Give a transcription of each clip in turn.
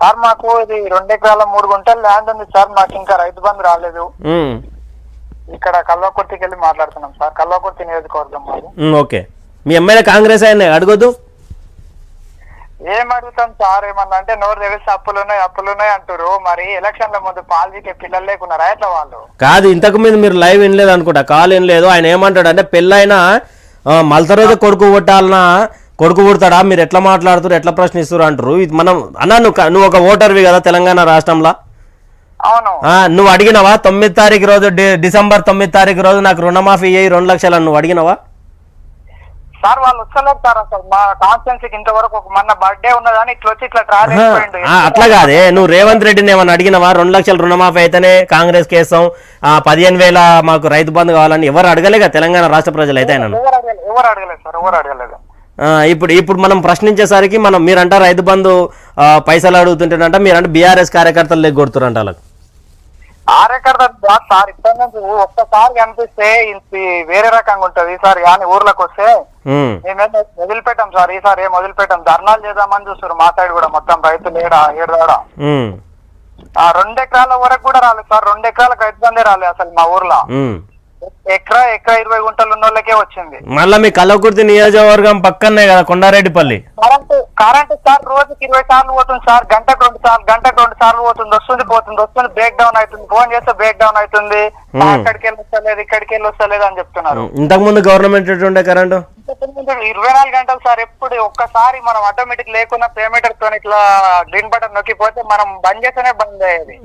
Sir మాకు ఇది రెండు ఎకరాల మూడు గుంటల ల్యాండ్ ఉంది సార్. మాకు ఇంకా రైతు బంధు రాలేదు. ఇక్కడ కల్వకుర్తికి వెళ్ళి మాట్లాడుతున్నాం సార్. కల్వకుర్తి నియోజకవర్గం మాది. ఓకే. మీ ఎమ్మెల్యే కాంగ్రెస్ ఆయన అడగొద్దు? ఏం అడుగుతాం సార్? ఏమన్నా అంటే నోరు తెలిసి అప్పులు ఉన్నాయి అప్పులు ఉన్నాయి అంటారు మరి ఎలక్షన్ల ముందు పాలజీకే పిల్లలు లేకున్నారా ఎట్లా వాళ్ళు? కాదు ఇంతకు మీద మీరు లైవ్ వినలేదు అనుకుంటా. కాల్ వినలేదు. ఆయన ఏమంటాడు అంటే పెళ్ళైనా మలత రోజు కొడుకు పుట్టాలనా కొడుకు పుడతాడా? మీరు ఎట్లా మాట్లాడుతారు ఎట్లా ప్రశ్నిస్తారు అంటారు ఇది మనం అన్న నువ్వు నువ్వు ఒక ఓటర్వి కదా తెలంగాణ రాష్ట్రంలో? నువ్వు అడిగినవా? తొమ్మిది తారీఖు రోజు డిసెంబర్ తొమ్మిది తారీఖు రోజు నాకు రుణమాఫీ అయ్యి రెండు లక్షలు నువ్వు అడిగినవా? సార్ వాళ్ళు వస్తలేదు సార్? అసలు మా కాన్స్టిట్యున్సీకి ఇంతవరకు ఒక మొన్న బర్త్డే ఉన్నదని ఇట్లా వచ్చి ఇట్లా ట్రావెల్ ఆహా, అయిపోయిండు. ఆ, అట్లా కాదే. నువ్వు రేవంత్ రెడ్డిని ఏమన్నా అడిగినవా? రెండు లక్షలు రుణమాఫీ అయితేనే కాంగ్రెస్ కేసాం ఆ, పదిహేను వేల మాకు రైతు బంధు కావాలని ఎవరు అడగలేగా తెలంగాణ రాష్ట్ర ప్రజలు అయితే ఎవరు అడగలేదు సార్? ఎవరు అడగలేదు. ఇప్పుడు ఇప్పుడు మనం ప్రశ్నించేసరికి మనం మీరంట రైతు బంధు పైసలు అడుగుతుంటేనంట మీరంటే బీఆర్ఎస్ కార్యకర్తలు లెగ్గొడుతురంట వాళ్ళకి ఆరేకర్ సార్ నుంచి ఒక్కసారి కనిపిస్తే వేరే రకంగా ఉంటది ఈసారి కానీ ఊర్లోకి వస్తే మేమేం వదిలిపెట్టాం సార్ ఈసారి ఏం వదిలిపెట్టాం. ధర్నాలు చేద్దామని చూస్తారు మా సైడ్ కూడా మొత్తం రైతులు ఏడా ఏడాడా రెండు. ఎకరాల వరకు కూడా రాలేదు సార్ రెండు ఎకరాలకు రైతు బందే రాలేదు అసలు మా ఊర్లో. ఎకరా ఎకరా ఇరవై గుంటలు ఉన్న వాళ్ళకే వచ్చింది. మళ్ళా మీ కల్లకుర్తి నియోజకవర్గం పక్కనే కదా కొండారెడ్డిపల్లి. కరెంట్ కరెంట్ సార్ రోజుకి ఇరవై సార్లు పోతుంది సార్ గంటకు రెండు సార్లు గంటకు రెండు సార్లు పోతుంది వస్తుంది పోతుంది వస్తుంది బ్రేక్ డౌన్ అవుతుంది ఫోన్ చేస్తే బ్రేక్ డౌన్ అవుతుంది. అక్కడికి వెళ్ళి వస్తలేదు ఇక్కడికి వెళ్ళి వస్తలేదు అని చెప్తున్నారు. ఇంతకుముందు గవర్నమెంట్ ఎటుండే కరెంటు? ఇరవై నాలుగు గంటలు సార్ ఎప్పుడు ఒక్కసారి మనం ఆటోమేటిక్ లేకున్నా పేమెంటర్తో ఇట్లా గ్రీన్ బటన్ నొక్కిపోతే మనం బంద్ చేస్తేనే బంద్ అయ్యేది.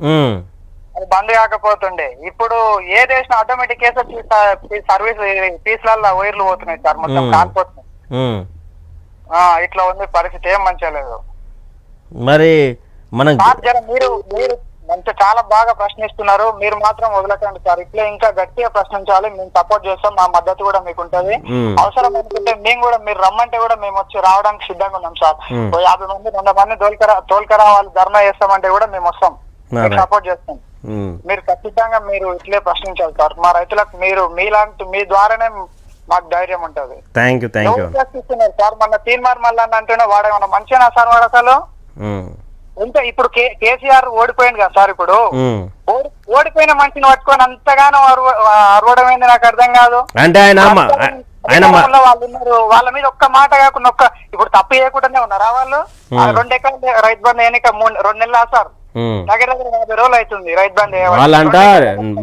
అది బంద్ కాకపోతుండే. ఇప్పుడు ఏ దేశం ఆటోమేటిక్ సర్వీస్ పీస్లల్లో వైర్లు పోతున్నాయి సార్ మొత్తం. కాలిపోతున్నాయి ఇట్లా ఉంది పరిస్థితి ఏం మంచిగా లేదు. మరి మనం సార్ మీరు మీరు మంచి చాలా బాగా ప్రశ్నిస్తున్నారు మీరు మాత్రం వదలకండి సార్. ఇట్లా ఇంకా గట్టిగా ప్రశ్నించాలి మేము సపోర్ట్ చేస్తాం మా మద్దతు కూడా మీకు ఉంటది అవసరం అనుకుంటే మేము కూడా మీరు రమ్మంటే కూడా మేము వచ్చి రావడానికి సిద్ధంగా ఉన్నాం సార్. యాభై మంది వంద మంది తోలుకరా తోలుకరా వాళ్ళు ధర్నా చేస్తామంటే కూడా మేము వస్తాం. సపోర్ట్ చేస్తాం. మీరు ఖచ్చితంగా మీరు ఇట్లే ప్రశ్నించాలి సార్. మా రైతులకు మీరు మీలాంటి మీ ద్వారానే మాకు ధైర్యం ఉంటది. థ్యాంక్ యూ థ్యాంక్ యూ ప్రశ్నిస్తున్నారు సార్. మన తీర్మార్ మల్లన్న అంటేనే వాడేమన్నా మంచిగా సార్ వాడు అసలు? ఇంకా ఇప్పుడు కే- కేసీఆర్ ఓడిపోయింది కదా సార్ ఇప్పుడు? ఓడిపోయిన మనిషిని పట్టుకొని అంతగానో అరవ- అరవడం ఏంది నాకు అర్థం కాదు. అంటే ఆయన వాళ్ళు ఉన్నారు. వాళ్ళ మీద ఒక్క మాట కాకుండా ఒక్క ఇప్పుడు తప్పు చేయకుండానే ఉన్నారా వాళ్ళు? రెండు ఎకరాలు రైతు బంధు ఎన్నిక మూడు రెండు నెలలు సార్. దగ్గర దగ్గర యాభై రోజులు అవుతుంది. బంధు వేయబట్టి. వాళ్ళంట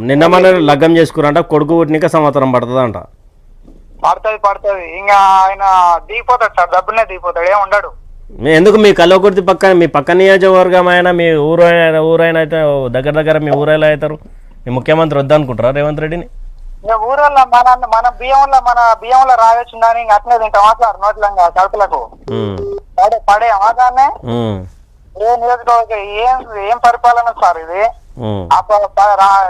నిన్న మన లగ్గం చేసుకురంట కొడుకు పుట్టినాక సంవత్సరం పడుతుందంట. పడుతుంది పడుతుంది. ఇంకా ఆయన దిగిపోతాడు సార్ డబ్బునే దిగిపోతాడు ఏం ఉండడు. ఎందుకు మీ కల్లకుర్తి పక్క మీ పక్క నియోజకవర్గం అయినా మీ ఊరు ఊరైనా అయితే దగ్గర దగ్గర మీ ఊరైనా అవుతారు? మీ ముఖ్యమంత్రి వద్దనుకుంటారా రేవంత్ రెడ్డిని? ఊరల్లో మన మన బియ్యంలో మన బియ్యంలో రాయొచ్చిందని అట్లే తింటామా సార్ నోట్లంగా కడుపులకు పడే దాన్ని ఉమ్, ఏ నియోజకవర్గం ఏం ఏం పరిపాలన సార్ ఇది?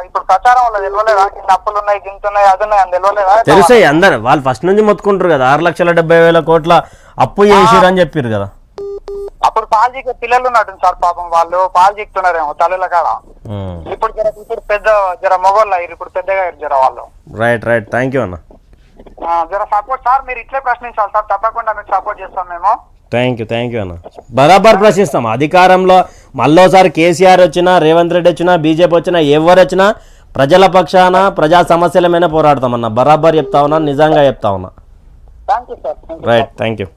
ఇప్పుడు ప్రచారం వల్ల తెలియలేదా? అప్పులు ఉన్నాయి గింత ఉన్నాయి అది ఉన్నాయి అని తెలియలేదా? తెలుసాయి అందరు వాళ్ళు ఫస్ట్ నుంచి మొత్తుకుంటారు కదా. ఆరు లక్షల డెబ్బై వేల కోట్ల అప్పు చేసిరు అని చెప్పారు కదా. అప్పుడు పాలు చీకే పిల్లలు ఉన్నట్టు సార్ పాపం వాళ్ళు. పాలు చీకుతున్నారేమో తల్లుల కాడ. ఇప్పుడు జర ఇప్పుడు పెద్ద జర మొగోళ్ళు అయ్యారు. ఇప్పుడు పెద్దగా అయ్యారు జర వాళ్ళు. రైట్ రైట్ థ్యాంక్ యూ అన్న. ఆ, జర సపోర్ట్ సార్ మీరు ఇట్లే ప్రశ్నించాలి సార్. తప్పకుండా మీకు సపోర్ట్ చేస్తాం మేము. థ్యాంక్ యూ థ్యాంక్ యూ అన్న. బరాబర్ ప్రశ్నిస్తాం. అధికారంలో మళ్ళోసారి కేసీఆర్ వచ్చినా రేవంత్ రెడ్డి వచ్చినా బీజేపీ వచ్చినా ఎవరు వచ్చినా ప్రజల పక్షాన ప్రజా సమస్యల మీద పోరాడతామన్న బరాబర్ చెప్తా ఉన్నా నిజంగా చెప్తా ఉన్నా. Right thank you